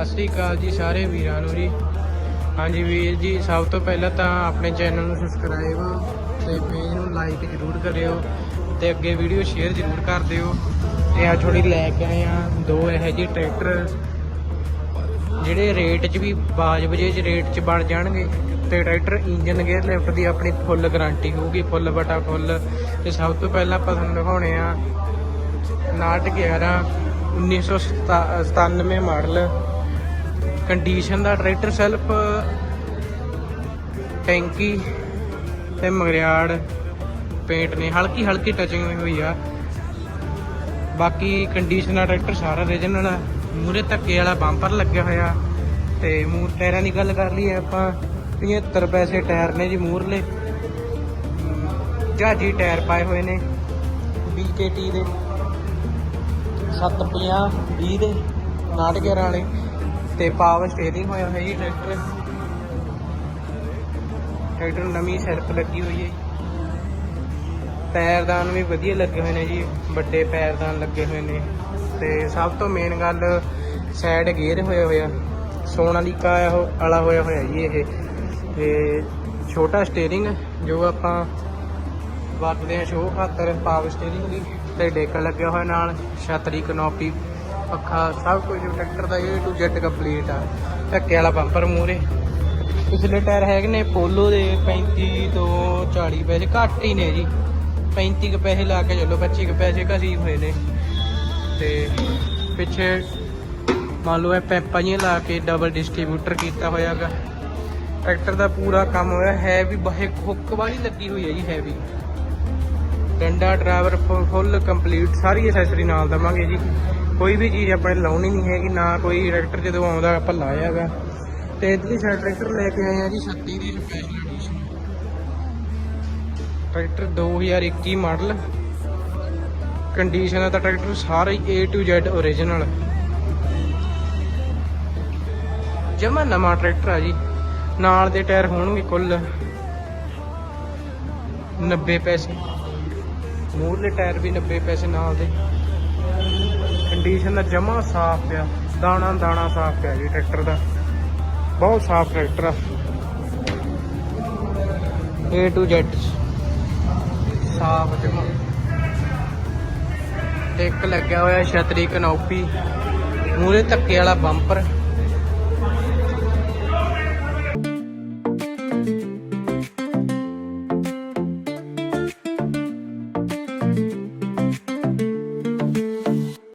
ਸਤਿ ਸ੍ਰੀ ਅਕਾਲ ਜੀ ਸਾਰੇ ਵੀਰਾਂ ਨੂੰ ਜੀ। ਹਾਂਜੀ ਵੀਰ ਜੀ, ਸਭ ਤੋਂ ਪਹਿਲਾਂ ਤਾਂ ਆਪਣੇ ਚੈਨਲ ਨੂੰ ਸਬਸਕ੍ਰਾਈਬ ਤੇ ਪੇਜ ਨੂੰ ਲਾਈਕ ਜ਼ਰੂਰ ਕਰਿਓ ਤੇ ਅੱਗੇ ਵੀਡੀਓ ਸ਼ੇਅਰ ਜ਼ਰੂਰ ਕਰ ਦਿਓ। ਤੇ ਆ ਥੋੜੀ ਲੈ ਕੇ ਆਏ ਆ ਦੋ ਇਹੋ ਜਿਹੇ ਟਰੈਕਟਰ ਜਿਹੜੇ ਰੇਟ 'ਚ ਵੀ ਬਾਜਬਜੇ 'ਚ ਰੇਟ 'ਚ ਬਣ ਜਾਣਗੇ ਤੇ ਟਰੈਕਟਰ ਇੰਜਨ ਗੇਅਰ ਲਿਫਟ ਦੀ ਆਪਣੀ ਫੁੱਲ ਗਾਰੰਟੀ ਹੋਊਗੀ ਫੁੱਲ ਬਟਾ ਫੁੱਲ ਤੇ ਸਭ ਤੋਂ ਪਹਿਲਾਂ ਆਪਾਂ ਤੁਹਾਨੂੰ ਦਿਖਾਉਣੇ ਆ 911 1997 ਮਾਡਲ। ਕੰਡੀਸ਼ਨ ਦਾ ਟਰੈਕਟਰ ਸੈਲਫ ਟੈਂਕੀ ਤੇ ਮਗਰਿਆੜ ਪੇਂਟ ਨੇ। ਹਲਕੀ ਹਲਕੀ ਟਚਿੰਗ ਹੋਈ ਆ। ਬਾਕੀ ਕੰਡੀਸ਼ਨ ਦਾ ਟਰੈਕਟਰ ਸਾਰਾ ਰੀਜਨਲ ਆ। ਮੂਰੇ ਧੱਕੇ ਵਾਲਾ ਬੰਪਰ ਲੱਗਿਆ ਹੋਇਆ। ਤੇ ਮੂਰ ਟਾਇਰਾਂ ਦੀ ਗੱਲ ਕਰ ਲਈਏ ਆਪਾਂ 75 ਪੈਸੇ ਟਾਇਰ ਨੇ ਜੀ ਮੂਰਲੇ ਜਹਾਜੀ ਟਾਇਰ ਪਾਏ ਹੋਏ ਨੇ BKT ਦੇ। 750 20 ਦੇ 911 ਵਾਲੇ। ਤੇ ਪਾਵਰ ਸਟੀਅਰਿੰਗ ਹੋਇਆ ਹੋਇਆ ਜੀ ਟਰੈਕਟਰ। ਟਰੈਕਟਰ ਨੂੰ ਨਵੀਂ ਸੈਲਫ ਲੱਗੀ ਹੋਈ ਹੈ ਪੈਰਦਾਨ ਵੀ ਵਧੀਆ ਲੱਗੇ ਹੋਏ ਨੇ ਜੀ, ਵੱਡੇ ਪੈਰਦਾਨ ਲੱਗੇ ਹੋਏ ਨੇ। ਤੇ ਸਭ ਤੋਂ ਮੇਨ ਗੱਲ ਸਾਈਡ ਗੇਅਰ ਹੋਇਆ ਹੋਇਆ ਸੋਨਾਲੀਕਾ ਵਾਲਾ ਹੋਇਆ ਹੋਇਆ ਜੀ ਇਹ। ਤੇ ਛੋਟਾ ਸਟੀਅਰਿੰਗ ਜੋ ਆਪਾਂ ਵਰਤਦੇ ਹਾਂ ਸ਼ੋਅ ਖਾਤਰ ਪਾਵਰ ਸਟੀਅਰਿੰਗ ਦੀ, ਤੇ ਡੇਕਾ ਲੱਗਿਆ ਹੋਇਆ ਨਾਲ, ਛਤਰੀ ਕਨੋਪੀ ਪੱਖਾ, ਸਭ ਕੁਝ ਟਰੈਕਟਰ ਦਾ A to Z ਕੰਪਲੀਟ ਆ। ਧੱਕੇ ਵਾਲਾ ਬੰਪਰ ਮੂਰੇ ਪਿਛਲੇ ਟਾਇਰ ਹੈਗੇ ਨੇ ਪੋਲੋ ਦੇ 35 ਤੋਂ 40 ਪੈਸੇ, ਘੱਟ ਹੀ ਨੇ ਜੀ। 35 ਕੁ ਪੈਸੇ ਲਾ ਕੇ ਚੱਲੋ 25 ਕੁ ਪੈਸੇ ਘਸੀ ਹੋਏ ਨੇ। ਤੇ ਪਿੱਛੇ ਮੰਨ ਲਓ ਇਹ ਪੈਪਾਂ ਜਿਹੀਆਂ ਲਾ ਕੇ ਡਬਲ ਡਿਸਟ੍ਰੀਬਿਊਟਰ ਕੀਤਾ ਹੋਇਆਗਾ ਟਰੈਕਟਰ ਦਾ ਪੂਰਾ ਕੰਮ ਹੋਇਆ ਹੈ ਵੀ ਬਹੇ ਹੁੱਕ ਵਾਲੀ ਲੱਗੀ ਹੋਈ ਹੈ ਜੀ ਹੈਵੀ ਡੰਡਾ ਡਰਾਈਵਰ ਫੁੱਲ ਕੰਪਲੀਟ ਸਾਰੀ ਐਸੈਸਰੀ ਨਾਲ ਦਵਾਂਗੇ ਜੀ। ਕੋਈ ਵੀ ਚੀਜ਼ ਆਪਾਂ ਨੇ ਲਾਉਣੀ ਨਹੀਂ ਹੈਗੀ, ਨਾ ਕੋਈ ਟਰੈਕਟਰ ਜਦੋਂ ਆਉਂਦਾ ਆਪਾਂ ਲਾਇਆਗਾ ਤੇ ਇਧਰਲੀ ਸਾਈਡ ਟਰੈਕਟਰ ਲੈ ਕੇ ਆਏ ਆ ਜੀ 36 ਦੀ special edition tractor 2021 model condition ਦਾ ਤਾਂ ਟਰੈਕਟਰ ਸਾਰਾ ਹੀ A to Z ਓਰੀਜਨਲ ਜਮਾ ਨਵਾਂ ਟਰੈਕਟਰ ਆ ਜੀ। ਨਾਲ ਦੇ ਟਾਇਰ ਹੋਣਗੇ ਕੁੱਲ 90 ਪੈਸੇ। ਮੂਹਰਲੇ ਟਾਇਰ ਵੀ 90 ਪੈਸੇ ਨਾਲ ਦੇ। ਕੰਡੀਸ਼ਨ ਦਾ ਜਮਾ ਸਾਫ਼ ਪਿਆ, ਦਾਣਾ ਦਾਣਾ ਸਾਫ਼ ਪਿਆ ਜੀ ਟਰੈਕਟਰ ਦਾ। ਬਹੁਤ ਸਾਫ਼ ਟਰੈਕਟਰ ਆ। A to Z ਸਾਫ਼ ਜਮਾ। ਇੱਕ ਲੱਗਿਆ ਹੋਇਆ, ਛਤਰੀ, ਕਨੌਪੀ। ਮੂਰੇ ਧੱਕੇ ਵਾਲਾ ਬੰਪਰ।